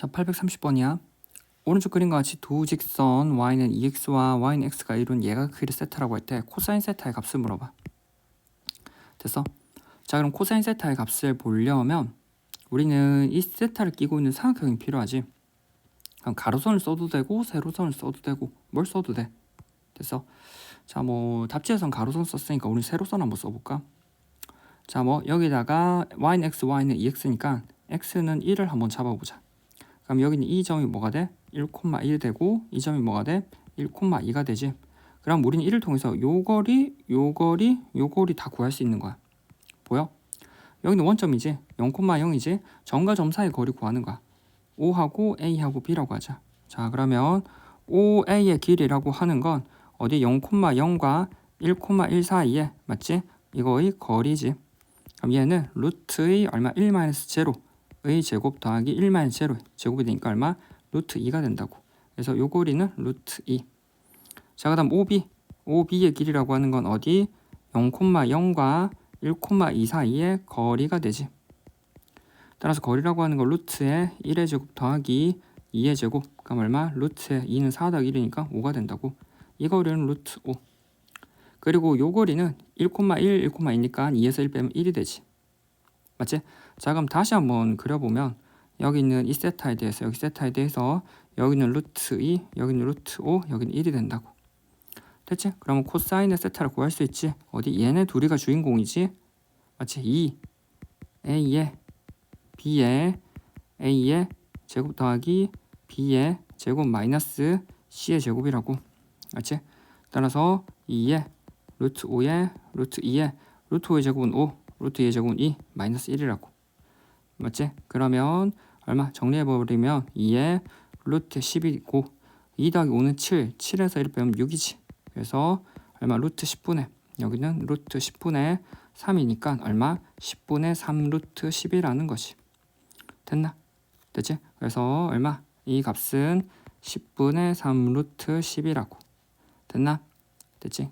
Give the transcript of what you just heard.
자, 830번이야. 오른쪽 그림과 같이 두 직선 y는 2x와 y는 x가 이룬 예각 크기를 세타라고 할 때 코사인 세타의 값을 물어봐. 됐어? 자, 그럼 코사인 세타의 값을 보려면 우리는 이 세타를 끼고 있는 삼각형이 필요하지. 그럼 가로선을 써도 되고 세로선을 써도 되고 뭘 써도 돼. 됐어? 자, 뭐 답지에선 가로선 썼으니까 우리 세로선 한번 써볼까? 자, 뭐 여기다가 y는 x, y는 2x니까 x는 1을 한번 잡아보자. 그럼 여기는 이 점이 뭐가 돼? 1,1 되고 이 점이 뭐가 돼? 1,2가 되지. 그럼 우리는 이를 통해서 요 거리, 요 거리, 요 거리 다 구할 수 있는 거야. 보여? 여기는 원점이지. 0,0이지. 점과 점 사이 거리 구하는 거야. O하고 A하고 B라고 하자. 자, 그러면 OA의 길이라고 하는 건 어디 0,0과 1,1 사이에 맞지? 이거의 거리지. 그럼 얘는 루트의 얼마 1 마이너스 제로 의 제곱 더하기 1 마이너스 제로 제곱이 되니까 얼마? 루트 2가 된다고. 그래서 요 거리는 루트 2. 자, 그 다음 OB. OB의 길이라고 하는 건 어디? 0,0과 1,2 사이의 거리가 되지. 따라서 거리라고 하는 건 루트의 1의 제곱 더하기 2의 제곱. 그럼 얼마? 루트의 2는 4 더하기 1이니까 5가 된다고. 이 거리는 루트 5. 그리고 요 거리는 1,1, 1,2니까 2에서 1 빼면 1이 되지. 맞지? 자 그럼 다시 한번 그려보면 여기 있는 이 세타에 대해서 여기 세타에 대해서 여기는 루트 2, 여기는 루트 5, 여기는 1이 된다고. 됐지? 그러면 코사인의 세타를 구할 수 있지. 어디 얘네 둘이가 주인공이지? 맞지? 2 A의 B의 A의 제곱 더하기 B의 제곱 마이너스 C의 제곱이라고. 맞지? 따라서 2의 루트 5의 루트 2의 루트 5의 제곱은 5, 루트 2의 제곱은 2, 마이너스 1이라고. 맞지? 그러면 얼마 정리해버리면 2의 루트 10이고 2 더하기 5는 7, 7에서 1 빼면 6이지. 그래서 얼마 루트 10분의 여기는 루트 10분의 3이니까 얼마 10분의 3 루트 10이라는 것이 됐나? 됐지? 그래서 얼마 이 값은 10분의 3 루트 10이라고 됐나? 됐지?